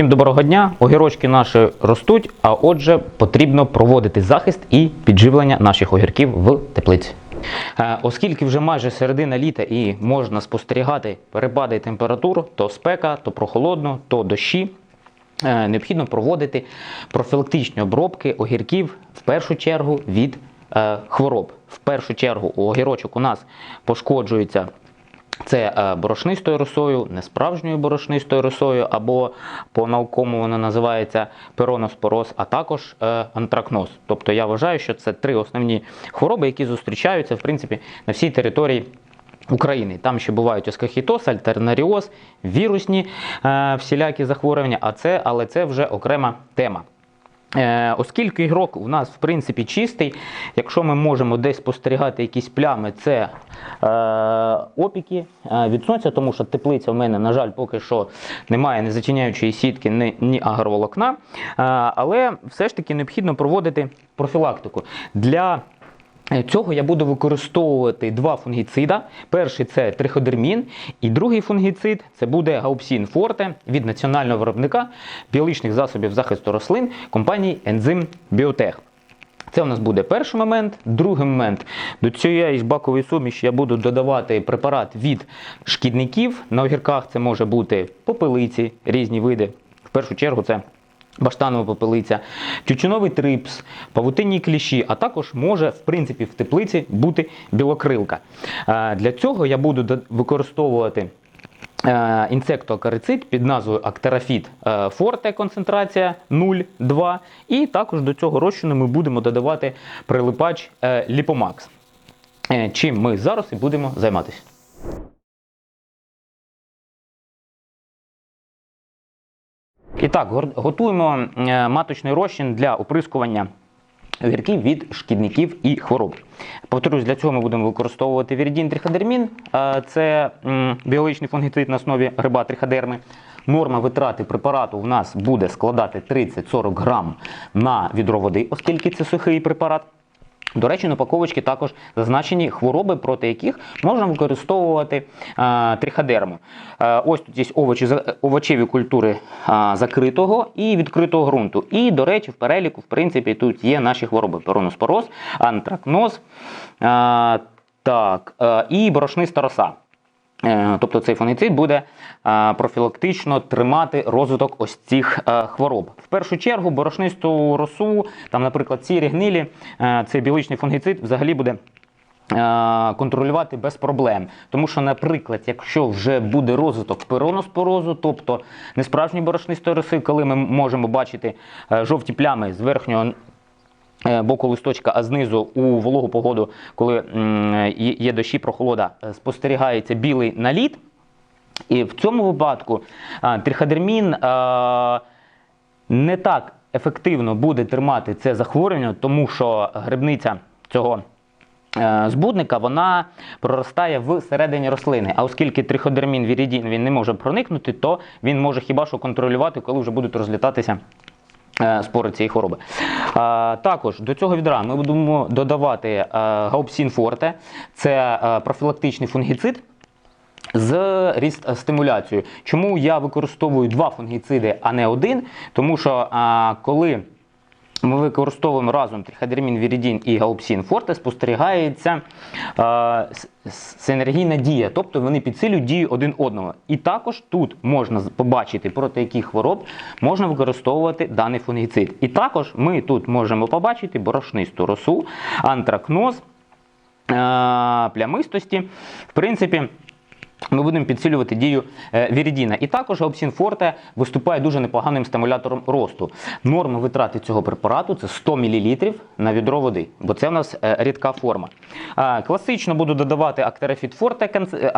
Всім доброго дня. Огірочки наші ростуть, а отже, потрібно проводити захист і підживлення наших огірків в теплиці. Е, Оскільки вже майже середина літа і можна спостерігати перепади температур, то спека, то прохолодно, то дощі. е, Необхідно проводити профілактичні обробки огірків в першу чергу від е, хвороб. В першу чергу огірочок у нас пошкоджується це е, борошнистою росою, несправжньою борошнистою росою, або по-науковому вона називається пероноспороз, а також е, антракноз. Тобто я вважаю, що це три основні хвороби, які зустрічаються в принципі на всій території. України там ще бувають оскахітоз, альтернаріоз, вірусні е, всілякі захворювання, а це, але це вже окрема тема. Е, оскільки ігрок у нас в принципі чистий, якщо ми можемо десь спостерігати якісь плями, це е, опіки е, від сонця, тому що теплиця в мене, на жаль, поки що немає ні зачиняючої сітки, ні, ні агроволокна. Е, але все ж таки необхідно проводити профілактику. Для Цього я буду використовувати два фунгіцида. Перший це триходермін, і другий фунгіцид це буде гаупсін форте від національного виробника біологічних засобів захисту рослин компанії Ензим Біотех. Це у нас буде перший момент. Другий момент до цієї ж бакової суміші я буду додавати препарат від шкідників. На огірках це може бути попелиці, різні види. В першу чергу це баштанова попелиця, тютюновий трипс, павутинні кліщі, а також може, в принципі, в теплиці бути білокрилка. Е, Для цього я буду використовувати е, інсектоакарицид під назвою Актарафіт е, Форте концентрація 0,2. І також до цього розчину ми будемо додавати прилипач Ліпомакс. Е, Чим ми зараз і будемо займатися. Так, готуємо е, маточний розчин для оприскування огірків від шкідників і хвороб. Повторюсь, для цього ми будемо використовувати вірідін триходермін. Е, Це біологічний фунгіцид на основі гриба триходерми. Норма витрати препарату в нас буде складати 30-40 грам на відро води, оскільки це сухий препарат. До речі, на упаковочці також зазначені хвороби, проти яких можна використовувати е, триходерму. Е, ось тут є овочі, овочеві культури е, закритого і відкритого ґрунту. І, до речі, в переліку, в принципі, тут є наші хвороби: пероноспороз, антракноз, е, так, е, і борошниста роса. Е, Тобто цей фунгіцид буде е, профілактично тримати розвиток ось цих е, хвороб. В першу чергу борошнисту росу, там, наприклад, сірі гнилі, цей біологічний фунгіцид взагалі буде. Контролювати без проблем, тому що, наприклад, якщо вже буде розвиток пероноспорозу, тобто несправжньої борошнистої роси, коли ми можемо бачити жовті плями з верхнього боку листочка, а знизу у вологу погоду, коли є дощі, прохолода, е, спостерігається білий наліт. І в цьому випадку триходермін не так ефективно буде тримати це захворювання, тому що грибниця цього. е, Збудника вона проростає всередині рослини. А оскільки триходермін вірідін він не може проникнути, то він може хіба що контролювати, коли вже будуть розлітатися е, спори цієї хвороби. Також до цього відра ми будемо додавати е, гаупсін форте, це е, профілактичний фунгіцид. З ріст стимуляцією. Чому я використовую два фунгіциди, а не один? Тому що а, коли ми використовуємо разом триходермін, вірідін і гаупсін форте, спостерігається с- синергійна дія, тобто вони підсилюють дію один одного. І також тут можна побачити, проти яких хвороб можна використовувати даний фунгіцид. І також ми тут можемо побачити борошнисту росу, антракноз, е, плямистості. В принципі, ми будемо підсилювати дію е, вірідіна. І також Форте виступає дуже непоганим стимулятором росту. Норма витрати цього препарату це 100 мл на відро води, бо це в нас е, рідка форма. Класично буду додавати Актарафіт Форте, е,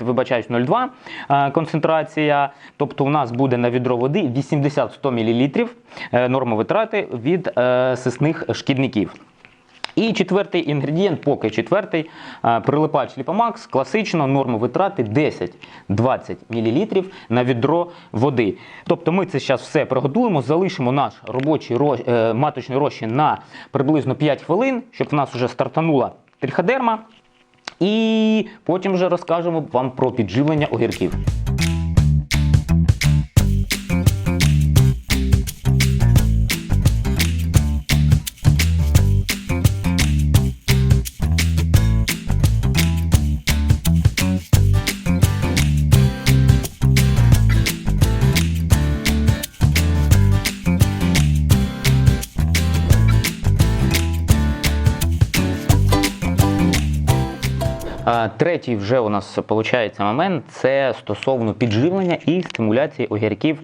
вибачаюсь, 0,2 е, концентрація. Тобто у нас буде на відро води 80-100 мл норма витрати від сисних шкідників. І четвертий інгредієнт, поки четвертий, прилипач Ліпомакс, класично норма витрати 10-20 мл на відро води. Тобто ми це зараз все приготуємо, залишимо наш робочий е, маточний розчин на приблизно 5 хвилин, щоб в нас вже стартанула тріходерма. І потім вже розкажемо вам про підживлення огірків. Третій вже у нас виходить момент це стосовно підживлення і стимуляції огірків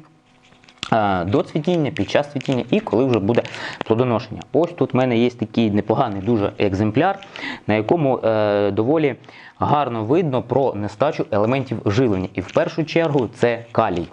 е, до цвітіння, під час цвітіння і коли вже буде плодоношення. Ось тут в мене є такий непоганий дуже екземпляр, на якому е, доволі гарно видно про нестачу елементів живлення. І в першу чергу це калій.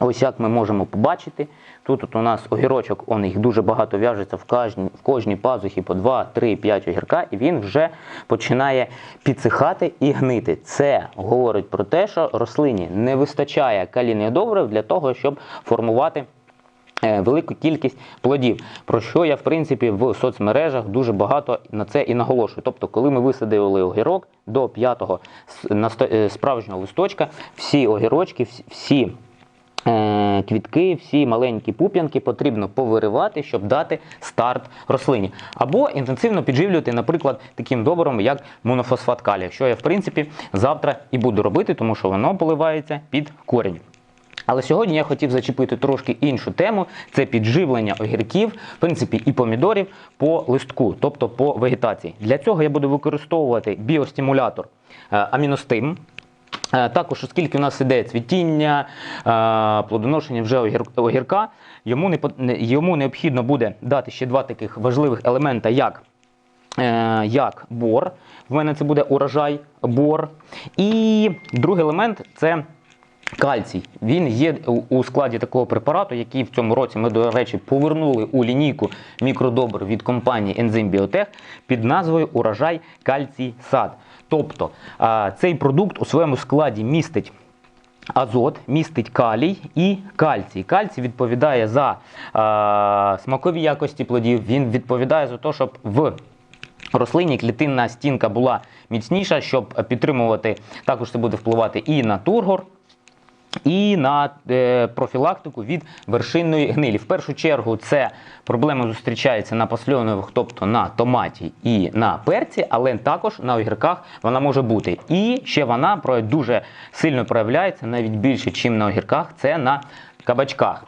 Ось як ми можемо побачити, тут от у нас огірочок, он їх дуже багато в'яжеться в кожній, в кожній пазухі по 2, 3, 5 огірка, і він вже починає підсихати і гнити. Це говорить про те, що рослині не вистачає калійних добрив для того, щоб формувати. е, Велику кількість плодів, про що я в принципі в соцмережах дуже багато на це і наголошую. Тобто, коли ми висадили огірок до п'ятого е, справжнього листочка, всі огірочки, всі- квітки, всі маленькі пуп'янки потрібно повиривати, щоб дати старт рослині. Або інтенсивно підживлювати, наприклад, таким добром, як монофосфат калія, що я в принципі завтра і буду робити, тому що воно поливається під корінь. Але сьогодні я хотів зачепити трошки іншу тему: це підживлення огірків, в принципі, і помідорів по листку, тобто по вегетації. Для цього я буду використовувати біостимулятор е, аміностим. Е, Також, оскільки у нас іде цвітіння, е, плодоношення вже огірка, йому, не, йому необхідно буде дати ще два таких важливих елемента, як, е, як бор. В мене це буде урожай бор. І другий елемент це Кальцій він є у- складі такого препарату, який в цьому році ми, до речі, повернули у лінійку мікродобр від компанії Enzyme Biotech під назвою Урожай Кальцій Сад. Тобто цей продукт у своєму складі містить. Азот містить калій і кальцій. Кальцій відповідає за е, смакові якості плодів. Він відповідає за те, щоб в рослині клітинна стінка була міцніша, щоб підтримувати. Також це буде впливати і на тургор, і на е, профілактику від вершинної гнилі. В першу чергу це проблема зустрічається на пасльонових, тобто на томаті і на перці, але також на огірках вона може бути. І ще вона дуже сильно проявляється, навіть більше, ніж на огірках, це на кабачках.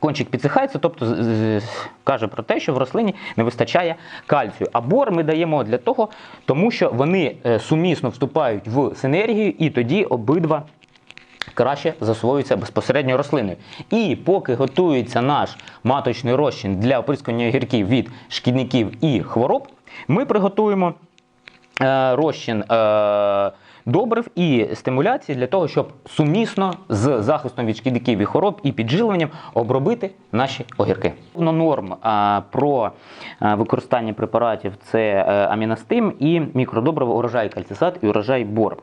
Кончик підсихається, тобто каже про те, що в рослині не вистачає кальцію. А бор ми даємо для того, тому що вони е, сумісно вступають в синергію, і тоді обидва краще засвоюються безпосередньо рослиною. І поки готується наш маточний розчин для оприскування огірків від шкідників і хвороб, ми приготуємо е, розчин е, добрив і стимуляції для того, щоб сумісно з захистом від шкідників і хвороб і піджилуванням обробити наші огірки. Норм е, про використання препаратів це аміностим і мікродобриво урожай кальцисат і урожай бор.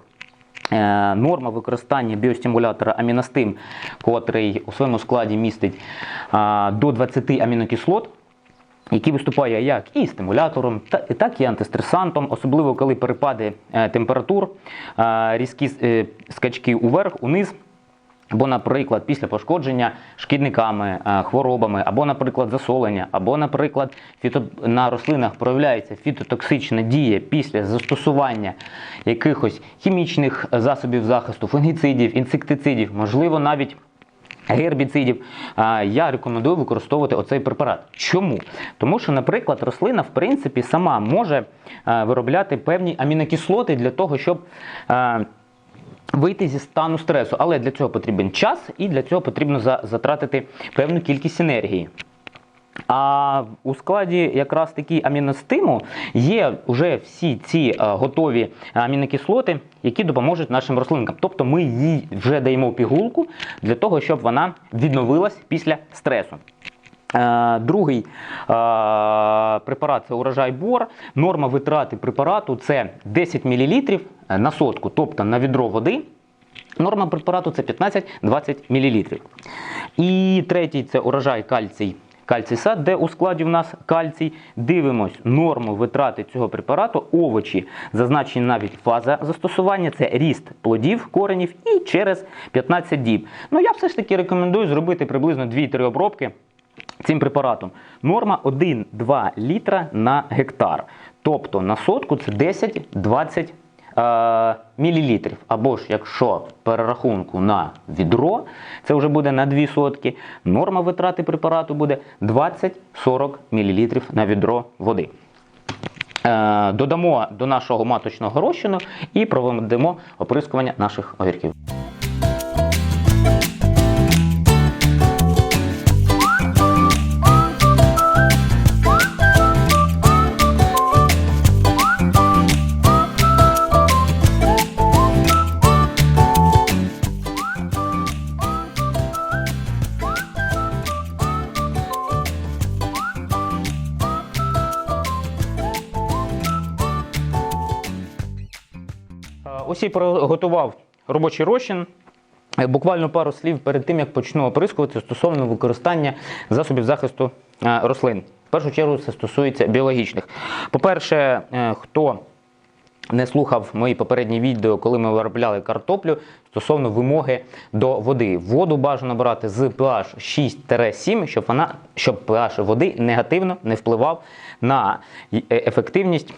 Е, Норма використання біостимулятора аміностим, котрий у своєму складі містить до 20 амінокислот, який виступає як і стимулятором, так і антистресантом, особливо коли перепади е, температур, е, різкі скачки уверх, униз. Або, наприклад, після пошкодження шкідниками, е, хворобами, або, наприклад, засолення, або, наприклад, фіто... на рослинах проявляється фітотоксична дія після застосування якихось хімічних засобів захисту, фунгіцидів, інсектицидів, можливо, навіть гербіцидів, я рекомендую використовувати оцей препарат. Чому? Тому що, наприклад, рослина в принципі сама може е, виробляти певні амінокислоти для того, щоб е, вийти зі стану стресу. Але для цього потрібен час і для цього потрібно затратити певну кількість енергії. А у складі якраз такі аміностиму є вже всі ці е, готові амінокислоти, які допоможуть нашим рослинкам. Тобто ми їй вже даємо пігулку для того, щоб вона відновилась після стресу. Е, Другий е, препарат це урожай бор. Норма витрати препарату це 10 мл на сотку, тобто на відро води. Норма препарату це 15-20 мл. І третій це урожай кальцій. Кальцій сад, де у складі в нас кальцій. Дивимось норму витрати цього препарату, овочі, зазначені навіть фаза застосування, це ріст плодів, коренів і через 15 діб. Ну я все ж таки рекомендую зробити приблизно 2-3 обробки цим препаратом. Норма 1-2 літра на гектар. Тобто на сотку це 10-20 е, мілілітрів. Або ж якщо перерахунку на відро, це вже буде на 2 сотки, норма витрати препарату буде 20-40 мілілітрів на відро води. е, додамо до нашого маточного розчину і проведемо оприскування наших огірків. І приготував робочий розчин. Е, Буквально пару слів перед тим, як почну оприскувати стосовно використання засобів захисту е, рослин. В першу чергу це стосується біологічних. По-перше, е, хто не слухав мої попередні відео, коли ми виробляли картоплю стосовно вимоги до води. Воду бажано брати з pH 6-7, щоб вона щоб pH води негативно не впливав на ефективність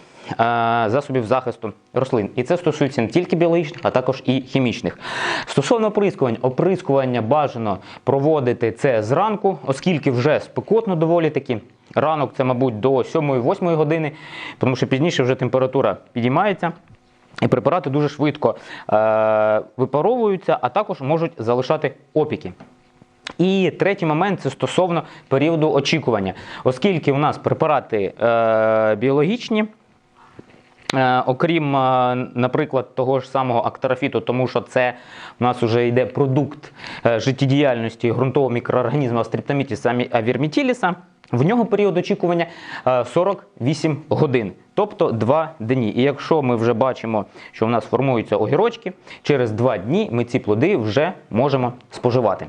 засобів захисту рослин. І це стосується не тільки біологічних, а також і хімічних. Стосовно оприскувань, оприскування бажано проводити це зранку, оскільки вже спекотно доволі таки. Ранок це, мабуть, до 7-8 години, тому що пізніше вже температура підіймається. І препарати дуже швидко е, випаровуються, а також можуть залишати опіки. І третій момент це стосовно періоду очікування, оскільки у нас препарати е, біологічні. Е, Окрім, е, наприклад, того ж самого актарафіту, тому що це у нас вже йде продукт е, життєдіяльності ґрунтового мікроорганізму Астриптомітіса авірмітіліса, в нього період очікування е, 48 годин, тобто 2 дні. І якщо ми вже бачимо, що в нас формуються огірочки, через 2 дні ми ці плоди вже можемо споживати.